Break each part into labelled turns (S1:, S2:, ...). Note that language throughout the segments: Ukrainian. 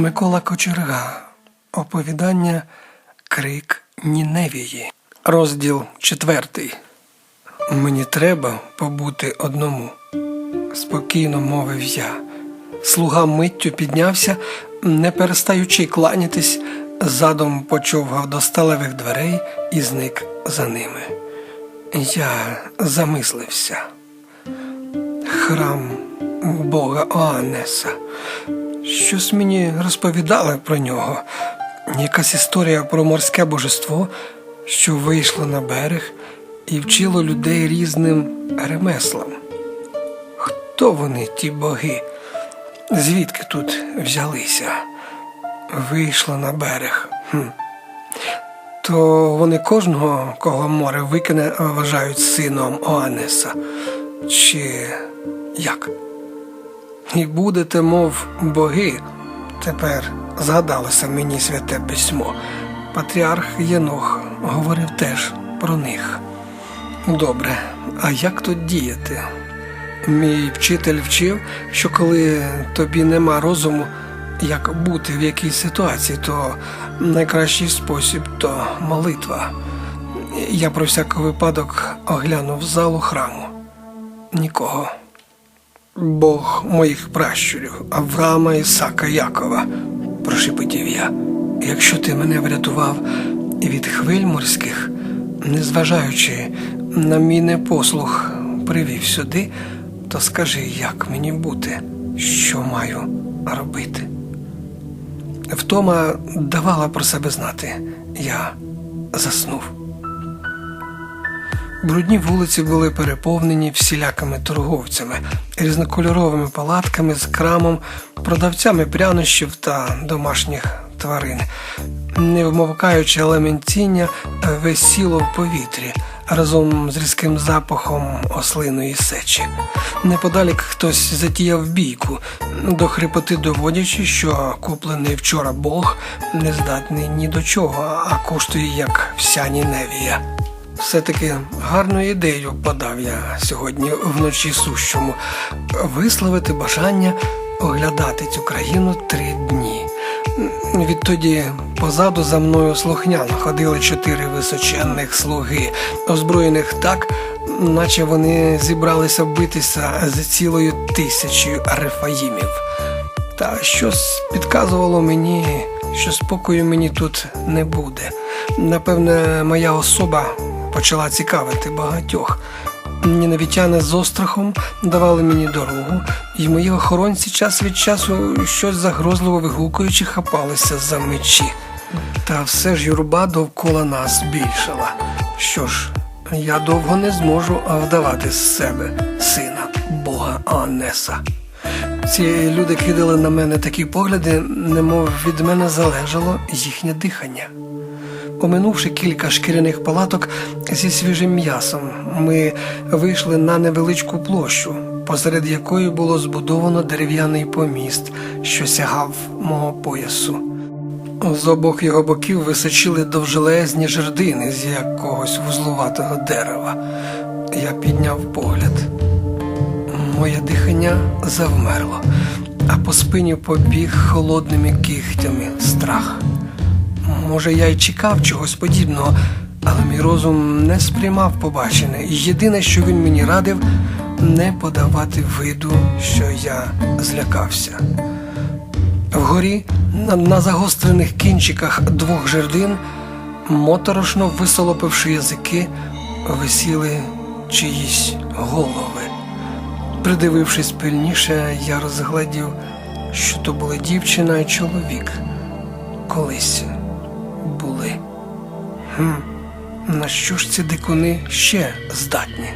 S1: Микола Кочерга. Оповідання Крик Ніневії. Розділ четвертий. Мені треба побути одному. Спокійно мовив я. Слуга миттю піднявся, не перестаючи кланятись, задом почовгав до сталевих дверей і зник за ними. Я замислився. Храм Бога Оанеса. Щось мені розповідали про нього. Якась історія про морське божество, що вийшло на берег і вчило людей різним ремеслам. Хто вони, ті боги? Звідки тут взялися? Вийшло на берег. Хм. То вони кожного, кого море викине, вважають сином Оанеса. Чи як? І будете, мов боги. Тепер згадалося мені святе письмо. Патріарх Єнох говорив теж про них. Добре, а як тут діяти? Мій вчитель вчив, що коли тобі нема розуму, як бути в якійсь ситуації, то найкращий спосіб то молитва. Я про всяк випадок оглянув залу храму. Нікого. Бог моїх пращурів, Авраама, Ісака, Якова, прошепотів я. Якщо ти мене врятував від хвиль морських, незважаючи на мій непослух, привів сюди, то скажи, як мені бути, що маю робити. Втома давала про себе знати. Я заснув. Брудні вулиці були переповнені всілякими торговцями, різнокольоровими палатками з крамом, продавцями прянощів та домашніх тварин. Не вмовкаючи лементіння, висіло в повітрі разом з різким запахом ослиної сечі. Неподалік хтось затіяв бійку, до хрипоти доводячи, що куплений вчора Бог не здатний ні до чого, а коштує як вся Ніневія. Все-таки гарну ідею подав я сьогодні вночі сущому висловити бажання оглядати цю країну три дні. Відтоді позаду за мною слухняно ходили чотири височенних слуги, озброєних так, наче вони зібралися битися з цілою тисячею арифаїмів. Та щось підказувало мені, що спокою мені тут не буде. Напевне, моя особа почала цікавити багатьох. Нінавітяни з острахом давали мені дорогу, і мої охоронці час від часу щось загрозливо вигукуючи хапалися за мечі. Та все ж юрба довкола нас більшала. Що ж, я довго не зможу вдавати з себе сина Бога Анеса. Ці люди кидали на мене такі погляди, немов від мене залежало їхнє дихання. Оминувши кілька шкіряних палаток зі свіжим м'ясом, ми вийшли на невеличку площу, посеред якої було збудовано дерев'яний поміст, що сягав мого поясу. З обох його боків височили довжелезні жердини з якогось вузлуватого дерева. Я підняв погляд. Моє дихання завмерло, а по спині побіг холодними кігтями страх. Може, я й чекав чогось подібного, але мій розум не сприймав побачене, і єдине, що він мені радив, не подавати виду, що я злякався. Вгорі, на, на загострених кінчиках двох жердин, моторошно висолопивши язики, висіли чиїсь голови. Придивившись пильніше, я розглядів, що то були дівчина і чоловік. Колись були. Хм, на що ж ці дикуни ще здатні?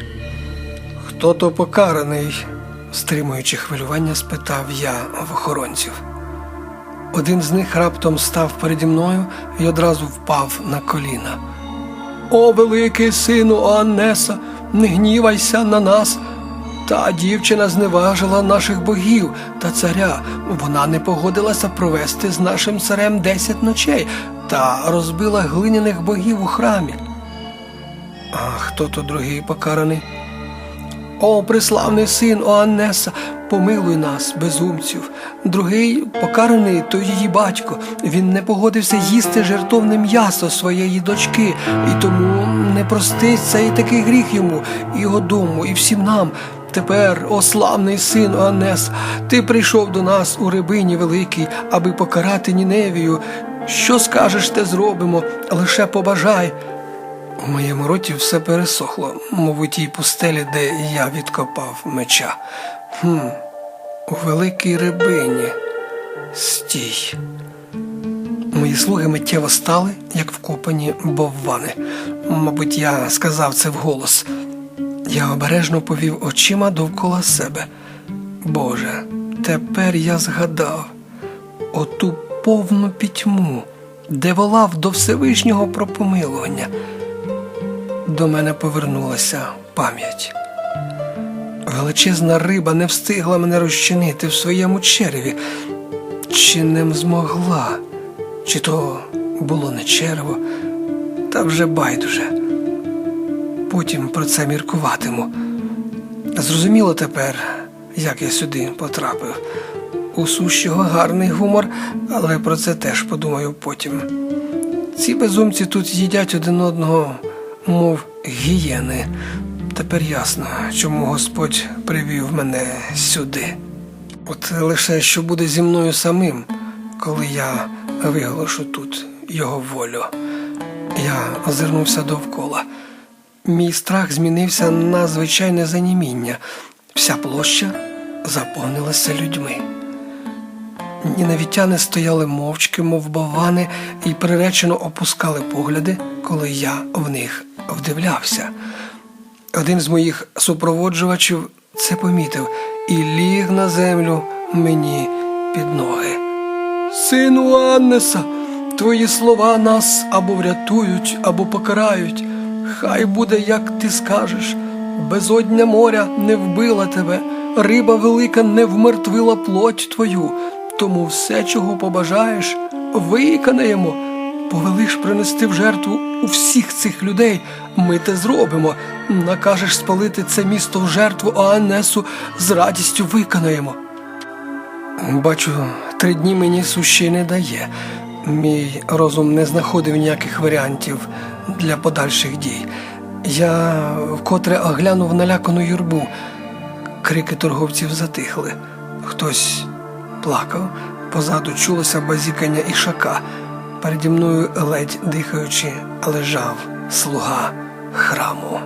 S1: Хто то покараний? стримуючи хвилювання, спитав я в охоронців. Один з них раптом став переді мною і одразу впав на коліна. О, великий сину Анеса, не гнівайся на нас. Та дівчина зневажила наших богів та царя. Вона не погодилася провести з нашим царем десять ночей та розбила глиняних богів у храмі. А хто то другий покараний? О, преславний син Оаннеса, помилуй нас, безумців. Другий покараний то її батько. Він не погодився їсти жертовне м'ясо своєї дочки, і тому не проститься і такий гріх йому, і його дому, і всім нам. Тепер, о славний син Оаннес, ти прийшов до нас у рибині великій, аби покарати Ніневію. Що скажеш, те зробимо, лише побажай. У моєму роті все пересохло, мов у тій пустелі, де я відкопав меча. Хм, у великій рибині. Стій. Мої слуги миттєво стали, як вкопані боввани. Мабуть, я сказав це вголос. Я обережно повів очима довкола себе. Боже, тепер я згадав оту повну пітьму, де волав до Всевишнього про помилування. До мене повернулася пам'ять. Величезна риба не встигла мене розчинити в своєму череві. Чи не змогла, чи то було не черево, та вже байдуже. Потім про це міркуватиму. Зрозуміло тепер, як я сюди потрапив. У сущого гарний гумор, але про це теж подумаю потім. Ці безумці тут їдять один одного, мов гієни. Тепер ясно, чому Господь привів мене сюди. От лише що буде зі мною самим, коли я виголошу тут його волю. Я озирнувся довкола. Мій страх змінився на звичайне заніміння. Вся площа заповнилася людьми. Нінавітяни стояли мовчки, мов бавани, і приречено опускали погляди, коли я в них вдивлявся. Один з моїх супроводжувачів це помітив і ліг на землю мені під ноги. Сину Аннеса, твої слова нас або врятують, або покарають. Хай буде, як ти скажеш. Безодня моря не вбила тебе, риба велика не вмертвила плоть твою. Тому все, чого побажаєш, виконаємо. Повелиш принести в жертву у всіх цих людей. Ми те зробимо. Накажеш спалити це місто в жертву Оаннесу, з радістю виконаємо. Бачу, три дні мені сущий не дає. Мій розум не знаходив ніяких варіантів для подальших дій. Я вкотре оглянув налякану юрбу. Крики торговців затихли. Хтось плакав, позаду чулося базікання ішака. Переді мною ледь дихаючи, лежав слуга храму.